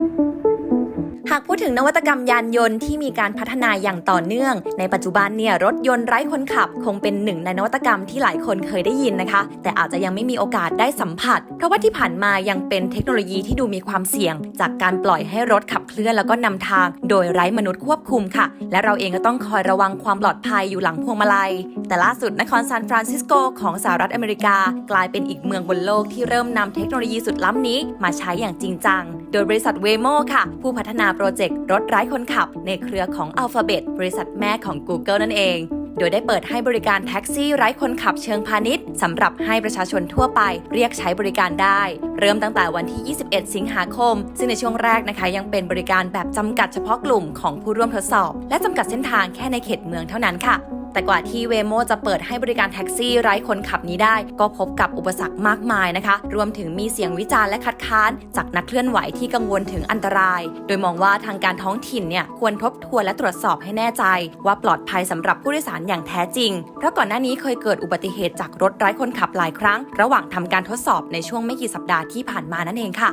หากพูดถึงนวัตกรรมยานยนต์ที่มีการพัฒนาอย่างต่อเนื่อง ในปัจจุบันเนี่ยรถยนต์ไร้คนขับ คงเป็นหนึ่งในนวัตกรรมที่หลายคนเคยได้ยินนะคะ แต่อาจจะยังไม่มีโอกาสได้สัมผัส เพราะว่าที่ผ่านมายังเป็นเทคโนโลยีที่ดูมีความเสี่ยง จากการปล่อยให้รถขับเคลื่อนแล้วก็นำทาง โดยไร้มนุษย์ควบคุมค่ะ และเราเองก็ต้องคอยระวังความปลอดภัยอยู่หลังพวงมาลัย แต่ล่าสุดนครซานฟรานซิสโกของสหรัฐอเมริกา กลายเป็นอีกเมืองบนโลกที่เริ่มนำเทคโนโลยีสุดล้ำนี้ มาใช้อย่างจริงจัง โดยบริษัทเวโมค่ะ ผู้พัฒนาโปรเจกต์รถไร้คนขับในเครือของ Alphabet บริษัทแม่ของ Google นั่นเอง โดยได้เปิดให้บริการแท็กซี่ไร้คนขับเชิงพาณิชย์สำหรับให้ประชาชนทั่วไปเรียกใช้บริการได้ เริ่มตั้งแต่วันที่ 21 สิงหาคม ซึ่งในช่วงแรกนะคะ ยังเป็นบริการแบบจำกัดเฉพาะกลุ่มของผู้ร่วมทดสอบ และจำกัดเส้นทางแค่ในเขตเมืองเท่านั้นค่ะแต่กว่าที่เวโมจะเปิดให้บริการแท็กซี่ไร้คนขับนี้ได้ ก็พบกับอุปสรรคมากมายนะคะ รวมถึงมีเสียงวิจารณ์และคัดค้าน จากนักเคลื่อนไหวที่กังวลถึงอันตราย โดยมองว่าทางการท้องถิ่นเนี่ยควรทบทวนและตรวจสอบให้แน่ใจ ว่าปลอดภัยสำหรับผู้โดยสารอย่างแท้จริง เพราะก่อนหน้านี้เคยเกิดอุบัติเหตุจากรถไร้คนขับหลายครั้ง ระหว่างทำการทดสอบในช่วงไม่กี่สัปดาห์ที่ผ่านมานั่นเองค่ะ